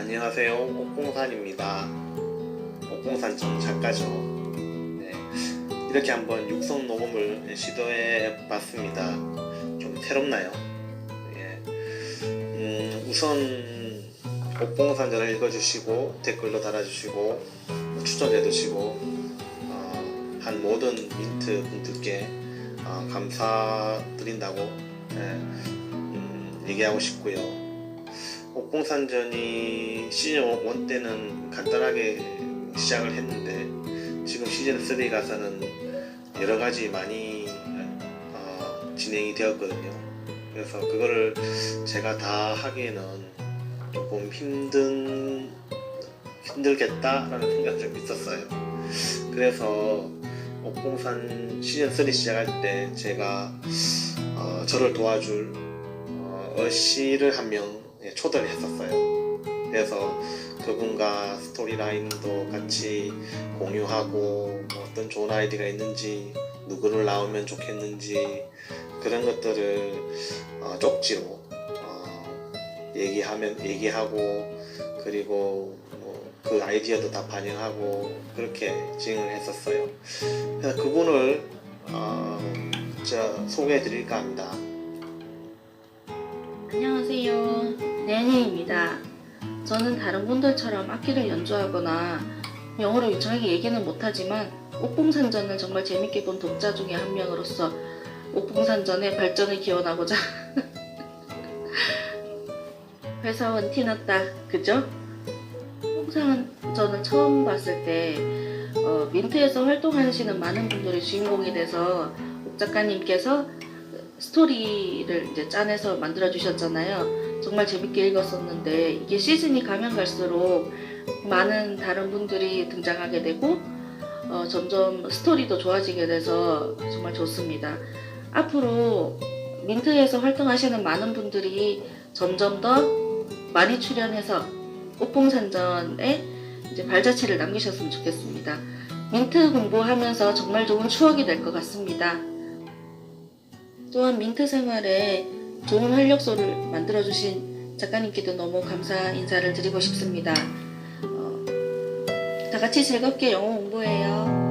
안녕하세요. 옥봉산입니다. 옥봉산 전 작가죠. 네, 이렇게 한번 육성 녹음을 시도해 봤습니다. 좀 새롭나요? 예. 음, 우선 옥봉산전을 읽어주시고 댓글도 달아주시고 추천해주시고 어, 한 모든 민트 분들께 어, 감사드린다고 예, 음, 얘기하고 싶고요. 옥봉산전이 시즌 1 때는 간단하게 시작을 했는데 지금 시즌 3 가서는 여러 가지 많이 어, 진행이 되었거든요. 그래서 그거를 제가 다 하기에는 조금 힘든 힘들겠다라는 생각이 좀 있었어요. 그래서 옥봉산 시즌 3 시작할 때 제가 어, 저를 도와줄 어, 어시를 한 명 초대를 했었어요. 그래서 그분과 스토리라인도 같이 공유하고 뭐 어떤 좋은 아이디가 있는지 누구를 나오면 좋겠는지 그런 것들을 어, 쪽지로 어, 얘기하면 얘기하고 그리고 뭐 그 아이디어도 다 반영하고 그렇게 진행을 했었어요. 그래서 그분을 어, 저 소개해 드릴까 합니다. 안녕하세요. 내니입니다. 저는 다른 분들처럼 악기를 연주하거나 영어로 유창하게 얘기는 못하지만 옥봉산전을 정말 재밌게 본 독자 중에 한 명으로서 옥봉산전의 발전을 기원하고자 회사원 티났다 그죠? 옥봉산전을 처음 봤을 때 어, 민트에서 활동하시는 많은 분들이 주인공이 돼서 옥 작가님께서 스토리를 이제 짜내서 만들어 주셨잖아요. 정말 재밌게 읽었었는데 이게 시즌이 가면 갈수록 많은 다른 분들이 등장하게 되고 어, 점점 스토리도 좋아지게 돼서 정말 좋습니다. 앞으로 민트에서 활동하시는 많은 분들이 점점 더 많이 출연해서 옥봉산전에 이제 발자취를 남기셨으면 좋겠습니다. 민트 공부하면서 정말 좋은 추억이 될 것 같습니다. 또한 민트 생활에 좋은 활력소를 만들어주신 작가님께도 너무 감사 인사를 드리고 싶습니다. 어, 다 같이 즐겁게 영어 공부해요.